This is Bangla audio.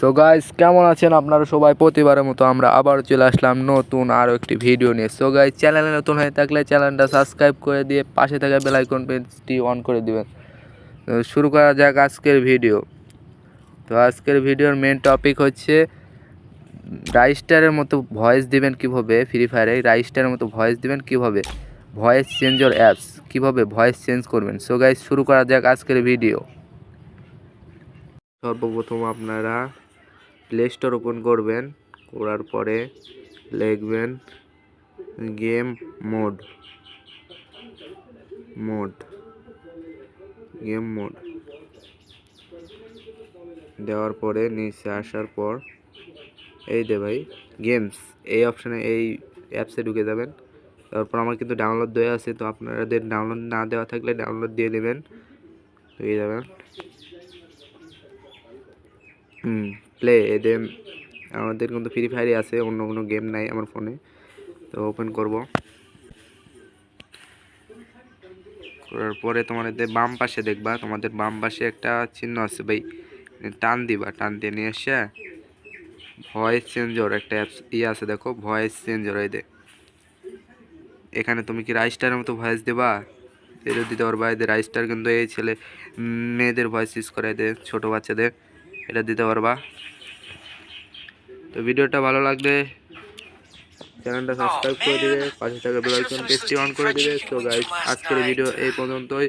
সো গাইস কেমন আছেন আপনারা সবাই? প্রতিবারের মতো আমরা আবার চলে আসলাম নতুন আরও একটি ভিডিও নিয়ে। সো গাইস চ্যানেলে নতুন হয়ে থাকলে চ্যানেলটা সাবস্ক্রাইব করে দিয়ে পাশে থাকা বেল আইকন পেজটি অন করে দিবেন। শুরু করা যাক আজকের ভিডিও তো আজকের ভিডিওর মেন টপিক হচ্ছে রাইস্টারের মতো ভয়েস দিবেন কীভাবে? ফ্রি ফায়ারে রাইস্টারের মতো ভয়েস দিবেন কীভাবে? ভয়েস চেঞ্জর অ্যাপস কীভাবে ভয়েস চেঞ্জ করবেন? সো গাইস শুরু করা যাক আজকের ভিডিও সর্বপ্রথম আপনারা প্লে স্টোর ওপেন করবেন, করার পরে লিখবেন game mode mode game mode দেওয়ার পরে নিচে আসার পর, এই দে ভাই গেমস এই অপশানে এই অ্যাপসে ঢুকে যাবেন। তারপর আমার কিন্তু ডাউনলোড দেওয়া আছে, তো আপনাদের ডাউনলোড না দেওয়া থাকলে ডাউনলোড দিয়ে নেবেন হয়ে যাবেন। হুম প্লে এদের, আমাদের কিন্তু ফ্রি ফায়ারই আছে, অন্য কোনো গেম নাই আমার ফোনে তো ওপেন করব। করার পরে তোমাদের বাম পাশে দেখবা, তোমাদের বাম পাশে একটা চিহ্ন আছে ভাই, টান দিবা, টান দিয়ে নিয়ে এসে ভয়েস চেঞ্জর একটা অ্যাপস ইয়ে আছে দেখো ভয়েস চেঞ্জর এই এখানে তুমি কি রাইস্টারের মতো ভয়েস দেবা? এটা দিতে পারবা, এদের রাইস্টার কিন্তু এই ছেলে, মেয়েদের ভয়েস ইউজ করে এদের ছোটো বাচ্চাদের। এটা দিতে পারবা। তো ভিডিওটা ভালো লাগলে চ্যানেলটা সাবস্ক্রাইব করে দিবে, পাশে থাকা বেল অন করে দিবে। তো গাইস আজকের ভিডিও এই পর্যন্তই।